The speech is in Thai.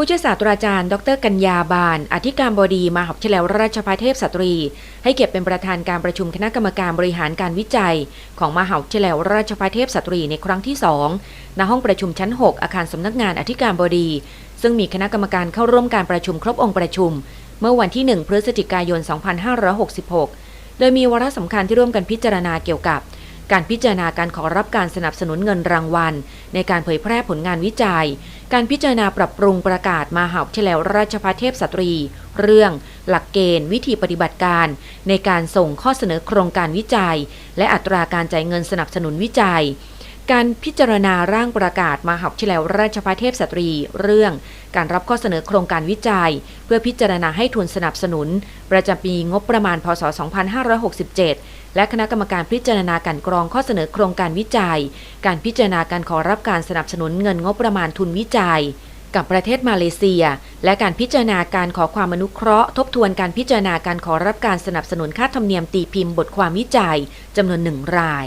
ผู้ช่วยศาสตราจารย์ ดรกัญญาบานอธิการบดีมหาวิทยาลัยราชภัฏเทพสตรี ให้เกียรติเป็นประธานการประชุมคณะกรรมการบริหารการวิจัย ของมหาวิทยาลัยราชภัฏเทพสตรีในครั้งที่ 2 ณห้องประชุมชั้น 6 อาคารสำนักงานอธิการบดี ซึ่งมีคณะกรรมการเข้าร่วมการประชุมครบองค์ประชุม เมื่อวันที่ 1 พฤศจิกายน 2566 โดยมีวาระสำคัญที่ร่วมกันพิจารณาเกี่ยวกับการพิจารณาการขอรับการสนับสนุนเงินรางวัล ในการเผยแพร่ผลงานวิจัย การพิจารณาปรับปรุงประกาศมหาวิทยาลัยราชภัฏเทพสตรี เรื่อง หลักเกณฑ์ วิธีปฏิบัติการ ในการส่งข้อเสนอโครงการวิจัย และอัตราการจ่ายเงินสนับสนุนวิจัย การพิจารณาร่างประกาศมหาวิทยาลัยราชภัฏเทพสตรี เรื่อง การรับข้อเสนอโครงการวิจัย เพื่อพิจารณาให้ทุนสนับสนุน ประจำปีงบประมาณพศ 2567 และคณะกรรมการพิจารณาการกรองข้อเสนอโครงการวิจัย การพิจารณาการขอรับการสนับสนุนเงินงบประมาณทุนวิจัย กับประเทศมาเลเซีย และการพิจารณาการขอความอนุเคราะห์ ทบทวนการพิจารณาการขอรับการสนับสนุนค่าธรรมเนียมตีพิมพ์บทความวิจัยจำนวนหนึ่งราย